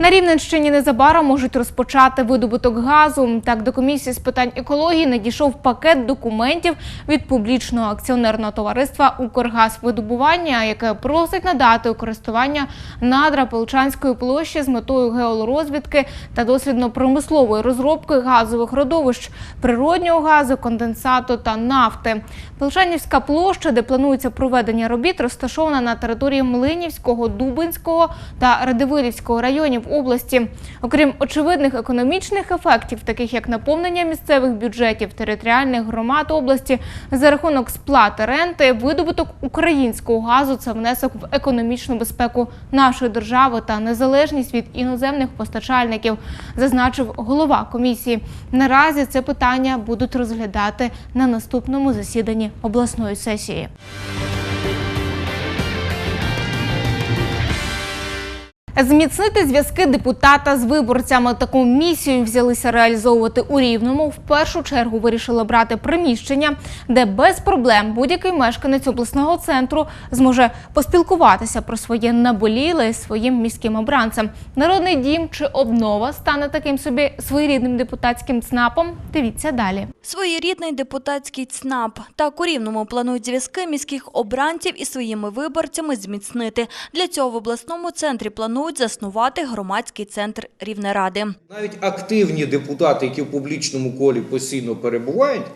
На Рівненщині незабаром можуть розпочати видобуток газу. Так, до комісії з питань екології надійшов пакет документів від публічного акціонерного товариства Укргазвидобування, яке просить надати у користування надра Полчанської площі з метою геологорозвідки та дослідно-промислової розробки газових родовищ, природнього газу, конденсату та нафти. Полчанівська площа, де планується проведення робіт, розташована на території Млинівського, Дубинського та Радивилівського районів області. Окрім очевидних економічних ефектів, таких як наповнення місцевих бюджетів територіальних громад області за рахунок сплати ренти, видобуток українського газу це внесок в економічну безпеку нашої держави та незалежність від іноземних постачальників, зазначив голова комісії. Наразі це питання будуть розглядати на наступному засіданні обласної сесії. Зміцнити зв'язки депутата з виборцями. Таку місію взялися реалізовувати у Рівному. В першу чергу вирішили брати приміщення, де без проблем будь-який мешканець обласного центру зможе поспілкуватися про своє наболіле з своїм міським обранцем. Народний дім чи обнова стане таким собі своєрідним депутатським ЦНАПом. Дивіться далі. Своєрідний депутатський ЦНАП. Так у Рівному планують зв'язки міських обранців із своїми виборцями зміцнити. Для цього в обласному центрі планують заснувати громадський центр Рівнеради. Навіть активні депутати, які в публічному колі постійно перебувають,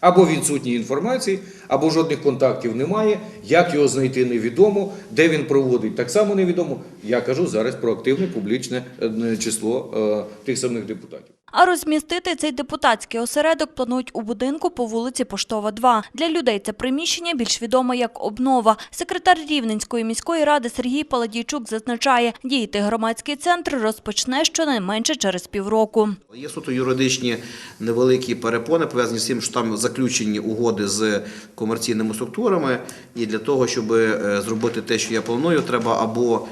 або відсутні інформації, або жодних контактів немає. Як його знайти, невідомо, де він проводить, так само невідомо. Я кажу зараз про активне публічне е, число е, тих самих депутатів. А розмістити цей депутатський осередок планують у будинку по вулиці Поштова, 2. Для людей це приміщення більш відоме як обнова. Секретар Рівненської міської ради Сергій Паладійчук зазначає, діяти громадський центр розпочне щонайменше через півроку. Є суто юридичні невеликі перепони, пов'язані з тим, що там заключені угоди з комерційними структурами. І для того, щоб е, зробити те, що я планую, треба або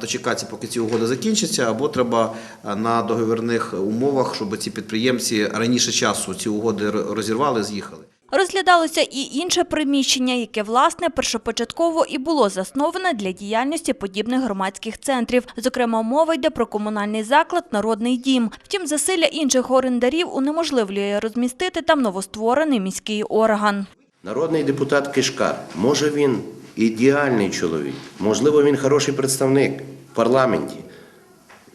дочекатися, поки ці угоди закінчаться, або треба е, на договірних умовах, щоб ці підприємці раніше часу ці угоди розірвали, з'їхали. Розглядалося і інше приміщення, яке, власне, першопочатково і було засноване для діяльності подібних громадських центрів. Зокрема, мова йде про комунальний заклад «Народний дім». Втім, засилля інших орендарів унеможливлює розмістити там новостворений міський орган. Народний депутат Кишкар, може він ідеальний чоловік, можливо, він хороший представник в парламенті.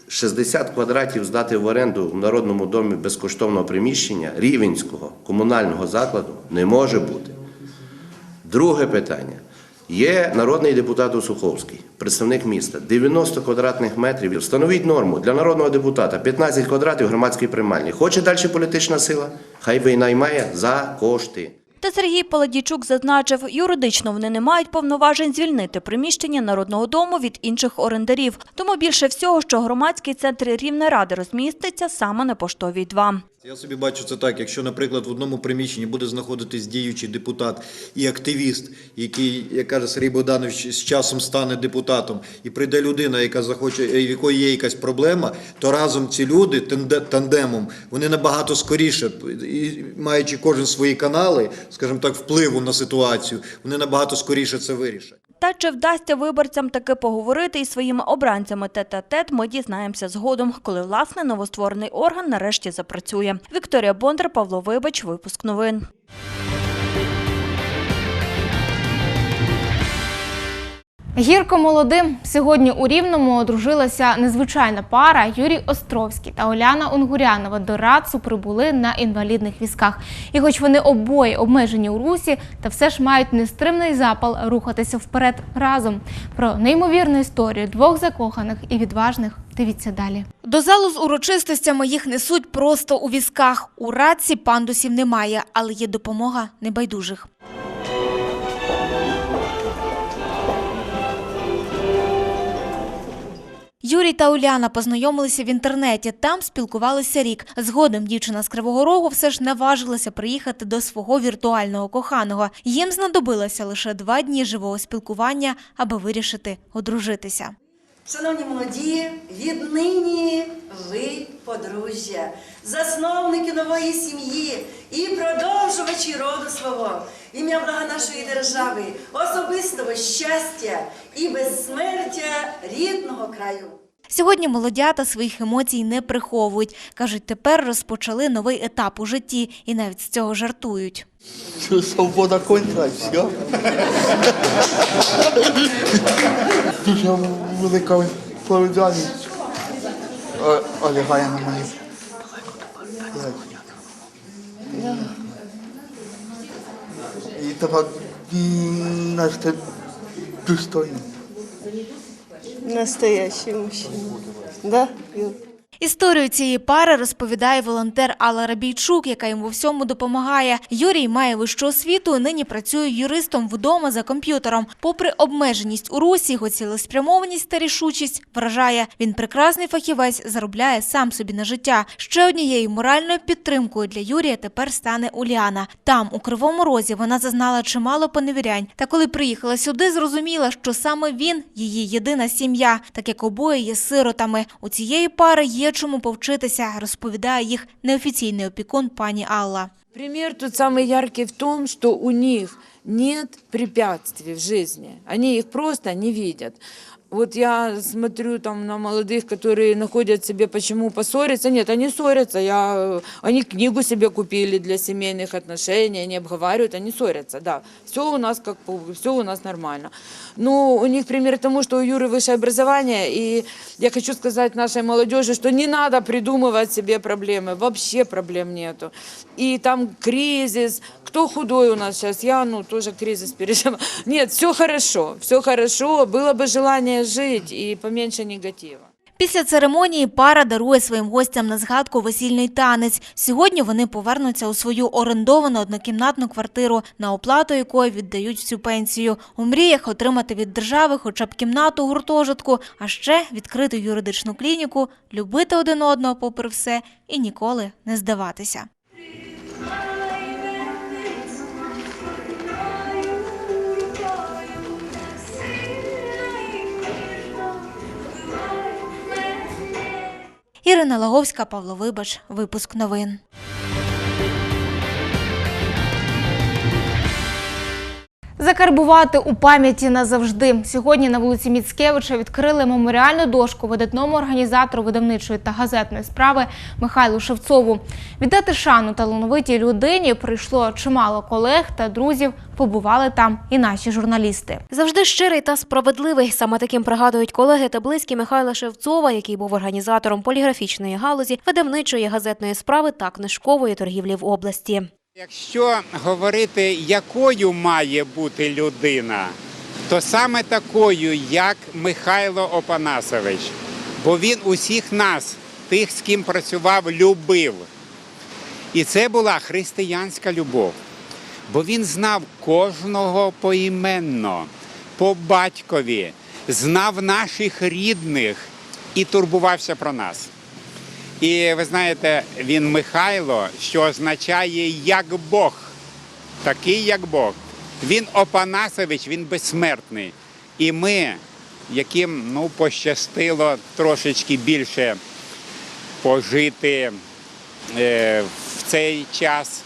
60 квадратів здати в оренду в Народному домі безкоштовного приміщення рівенського комунального закладу не може бути. Друге питання. Є народний депутат Усуховський, представник міста, 90 квадратних метрів. Встановіть норму для народного депутата 15 квадратів громадської приймальні. Хоче далі політична сила? Хай винаймає за кошти. Та Сергій Паладійчук зазначив, юридично вони не мають повноважень звільнити приміщення Народного дому від інших орендарів. Тому більше всього, що громадський центр Рівнеради розміститься саме на Поштовій 2. Я собі бачу це так, якщо, наприклад, в одному приміщенні буде знаходитись діючий депутат і активіст, який, як каже Сергій Богданович, з часом стане депутатом, і прийде людина, яка захоче, е, в якої є якась проблема, то разом ці люди тандемом вони набагато скоріше, і маючи кожен свої канали, скажімо так, впливу на ситуацію, вони набагато скоріше це вирішать. Та чи вдасться виборцям таки поговорити із своїми обранцями тет-а-тет, ми дізнаємося згодом, коли власне новостворений орган нарешті запрацює. Вікторія Бондар, Павло Вибач, випуск новин. Гірко молодим сьогодні у Рівному одружилася незвичайна пара Юрій Островський та Оляна Унгурянова до Рацу прибули на інвалідних візках. І хоч вони обоє обмежені у русі, та все ж мають нестримний запал рухатися вперед разом. Про неймовірну історію двох закоханих і відважних дивіться далі. До залу з урочистостями їх несуть просто у візках. У Раці пандусів немає, але є допомога небайдужих. Юрій та Уляна познайомилися в інтернеті. Там спілкувалися рік. Згодом дівчина з Кривого Рогу все ж наважилася приїхати до свого віртуального коханого. Їм знадобилося лише два дні живого спілкування, аби вирішити одружитися. Шановні молоді, віднині ви подружжя, засновники нової сім'ї і продовжувачі роду свого. Ім'я блага нашої держави, особистого щастя і безсмертя рідного краю. Сьогодні молодята своїх емоцій не приховують. Кажуть, тепер розпочали новий етап у житті і навіть з цього жартують. Свобода кончилась, все. Дуже велика відповідальність е, олягає на мої. Треба м. Настоящий мужчина. Да? Історію цієї пари розповідає волонтер Алла Рабійчук, яка йому у всьому допомагає. Юрій має вищу освіту нині працює юристом вдома за комп'ютером. Попри обмеженість у русі, його цілеспрямованість та рішучість вражає. Він прекрасний фахівець, заробляє сам собі на життя. Ще однією моральною підтримкою для Юрія тепер стане Уляна. Там, у Кривому Розі, вона зазнала чимало поневірянь. Та коли приїхала сюди, зрозуміла, що саме він її єдина сім'я, так як обоє є сиротами. У цієї пари є чому повчитися, розповідає їх неофіційний опікун пані Алла. Пример тут самый яркий в том, что у них нет препятствий в жизни. Они их просто не видят. Вот я смотрю там на молодых, которые находят себе, почему поссориться. Нет, они ссорятся. Я, они книгу себе купили для семейных отношений, они обговаривают, они ссорятся. Да, все у нас как все у нас нормально. Но у них пример тому, что у Юры высшее образование, и я хочу сказать нашей молодежи, что не надо придумывать себе проблемы, вообще проблем нету. И там кризис, кто худой у нас сейчас, я, ну, тоже кризис пережила. Нет, все хорошо, все хорошо, было бы желание жить и поменьше негатива. Після церемонії пара дарує своїм гостям на згадку весільний танець. Сьогодні вони повернуться у свою орендовану однокімнатну квартиру, на оплату якої віддають всю пенсію. У мріях отримати від держави хоча б кімнату гуртожитку, а ще відкрити юридичну клініку, любити один одного попри все і ніколи не здаватися. Ірина Лаговська, Павло Вибач, випуск новин. Закарбувати у пам'яті назавжди. Сьогодні на вулиці Міцкевича відкрили меморіальну дошку видатному організатору видавничої та газетної справи Михайлу Шевцову. Віддати шану талановитій людині прийшло чимало колег та друзів. Побували там і наші журналісти. Завжди щирий та справедливий. Саме таким пригадують колеги та близькі Михайла Шевцова, який був організатором поліграфічної галузі, видавничої газетної справи та книжкової торгівлі в області. Якщо говорити, якою має бути людина, то саме такою, як Михайло Опанасович. Бо він усіх нас, тих, з ким працював, любив. І це була християнська любов. Бо він знав кожного поіменно, по батькові, знав наших рідних і турбувався про нас. І ви знаєте, він Михайло, що означає як Бог, такий як Бог. Він Опанасович, він безсмертний. І ми, яким ну, пощастило трошечки більше пожити е, в цей час,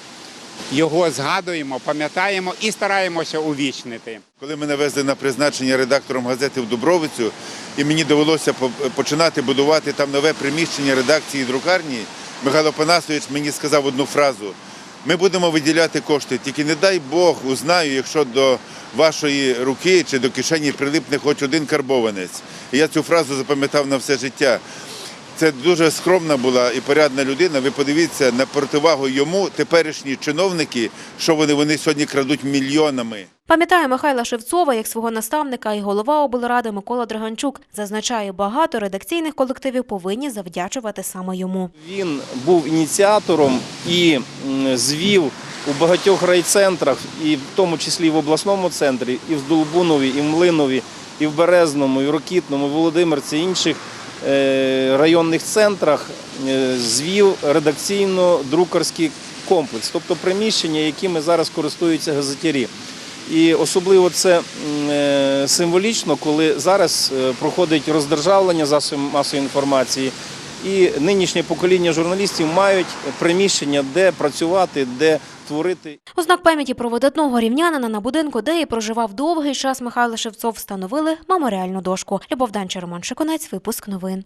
його згадуємо, пам'ятаємо і стараємося увічнити. Коли мене везли на призначення редактором газети в Дубровицю, і мені довелося починати будувати там нове приміщення редакції друкарні, Михайло Панасович мені сказав одну фразу: ми будемо виділяти кошти, тільки не дай Бог узнаю, якщо до вашої руки чи до кишені прилипне хоч один карбованець. І я цю фразу запам'ятав на все життя. Це дуже скромна була і порядна людина. Ви подивіться на противагу йому теперішні чиновники, що вони, вони сьогодні крадуть мільйонами. Пам'ятає Михайла Шевцова як свого наставника і голова облради Микола Драганчук. Зазначає, багато редакційних колективів повинні завдячувати саме йому. Він був ініціатором і звів у багатьох райцентрах, і в тому числі в обласному центрі, і в Долбунові, і в Млинові, і в Березному, і в Рокітному, і в Володимирці, і інших районних центрах е, звів редакційно-друкарський комплекс, тобто приміщення, якими зараз користуються газетярі. І особливо це е, символічно, коли зараз е, проходить роздержавлення засобів масової інформації, і нинішнє покоління журналістів мають приміщення, де працювати, де творити. У знак пам'яті про видатного рівнянина на будинку, де і проживав довгий час Михайло Шевцов, встановили меморіальну дошку. Любов Данча, Роман Шиконець, випуск новин.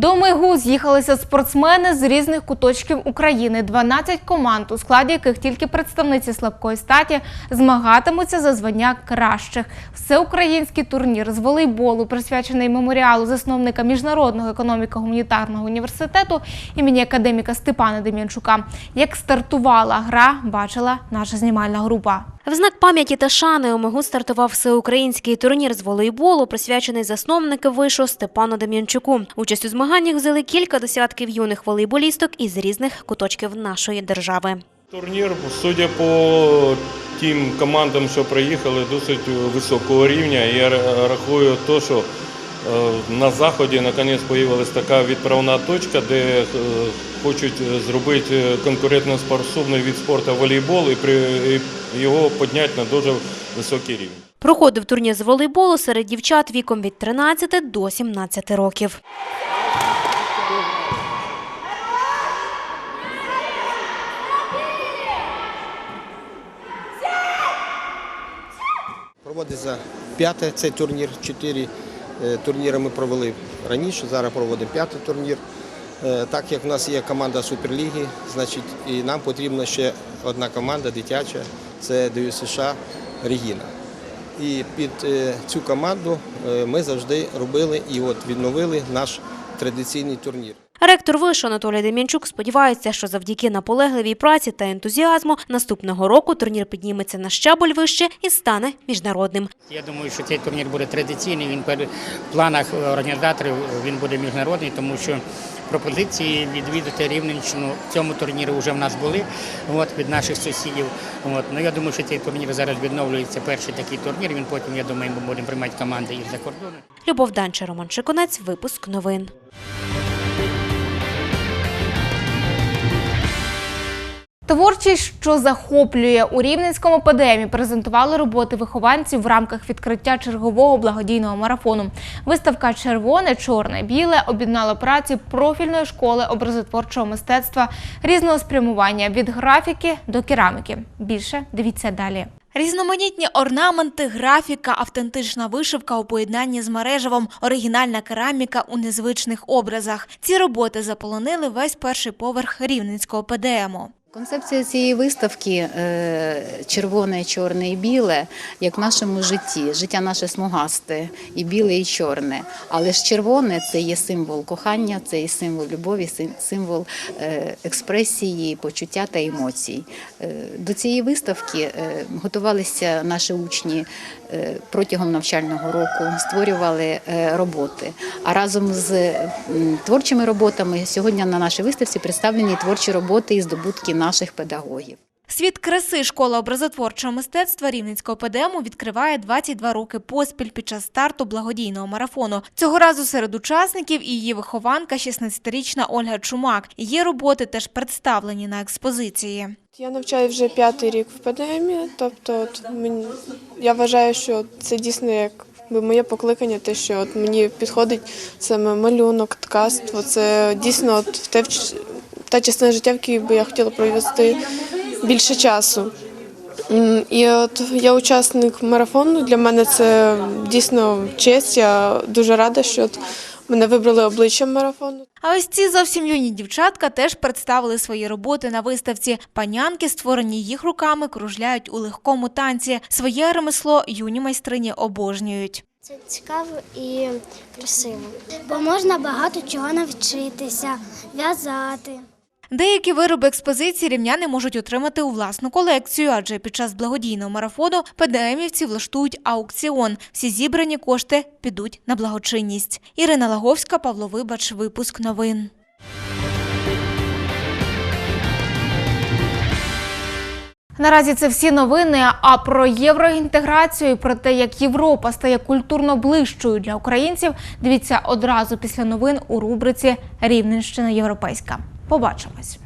До Мигу з'їхалися спортсмени з різних куточків України. 12 команд, у складі яких тільки представниці слабкої статі змагатимуться за звання кращих. Всеукраїнський турнір з волейболу, присвячений меморіалу засновника міжнародного економіко-гуманітарного університету імені академіка Степана Дем'янчука. Як стартувала гра, бачила наша знімальна група. В знак пам'яті та шани у МИГУ стартував всеукраїнський турнір з волейболу, присвячений засновнику вишу Степану Дем'янчуку. Участь у змаганнях взяли кілька десятків юних волейболісток із різних куточків нашої держави. Турнір, судя по тим командам, що приїхали, досить високого рівня. Я рахую, то, що е, на заході наконець з'явилась така відправна точка, де е, хочуть зробити конкурентно способний від спорту волейбол і його підняти на дуже високий рівень. Проходив турнір з волейболу серед дівчат віком від 13 до 17 років. Проводиться п'ятий цей турнір. Чотири е, турніри ми провели раніше, зараз проводимо п'ятий турнір. Е, Так як в нас є команда Суперліги, значить і нам потрібна ще одна команда дитяча, це ДЮСШ Регіна. І під е, цю команду е, ми завжди робили і от відновили наш традиційний турнір. Ректор вишу Анатолій Дем'янчук сподівається, що завдяки наполегливій праці та ентузіазму наступного року турнір підніметься на щабель вище і стане міжнародним. Я думаю, що цей турнір буде традиційний. Він в планах організаторів він буде міжнародний, тому що пропозиції відвідати Рівненщину в цьому турнірі вже в нас були от, від наших сусідів. От. Ну, я думаю, що цей турнір зараз відновлюється перший такий турнір. Він потім, я думаю, ми будемо приймати команди із-за кордону. Любов Данча, Роман Шиконець, випуск новин. Творчість, що захоплює у Рівненському ПДМі, презентували роботи вихованців в рамках відкриття чергового благодійного марафону. Виставка Червоне, чорне, біле об'єднала праці профільної школи образотворчого мистецтва різного спрямування від графіки до кераміки. Більше дивіться далі. Різноманітні орнаменти, графіка, автентична вишивка у поєднанні з мережевом, оригінальна кераміка у незвичних образах. Ці роботи заполонили весь перший поверх рівненського ПДМу. Концепція цієї виставки е, червоне, чорне і біле, як в нашому житті. Життя наше смугасте, і біле, і чорне. Але ж червоне це є символ кохання, це є символ любові, символ е, експресії, почуття та емоцій. Е, До цієї виставки готувалися наші учні протягом навчального року, створювали роботи. А разом з творчими роботами сьогодні на нашій виставці представлені творчі роботи і здобутки наших педагогів. Світ краси школа образотворчого мистецтва Рівненського ПДМу відкриває 22 роки поспіль під час старту благодійного марафону. Цього разу серед учасників і її вихованка, 16-річна Ольга Чумак. Її роботи теж представлені на експозиції. Я навчаю вже п'ятий рік в ПДМі, тобто от мені, я вважаю, що це дійсно як би моє покликання, те, що от мені підходить саме малюнок, ткацтво. Це дійсно от в те, та частина життя, в якій би я хотіла провести більше часу. І от я учасник марафону. Для мене це дійсно честь. Я дуже рада, що от мене вибрали обличчям марафону. А ось ці зовсім юні дівчатка теж представили свої роботи на виставці. Панянки, створені їх руками, кружляють у легкому танці. Своє ремесло юні майстрині обожнюють. Це цікаво і красиво, бо можна багато чого навчитися, в'язати. Деякі вироби експозиції рівняни можуть отримати у власну колекцію, адже під час благодійного марафону ПДМівці влаштують аукціон. Всі зібрані кошти підуть на благочинність. Ірина Лаговська, Павло Вибач, випуск новин. Наразі це всі новини. А про євроінтеграцію, і про те, як Європа стає культурно ближчою для українців, дивіться одразу після новин у рубриці Рівненщина Європейська. Побачимось.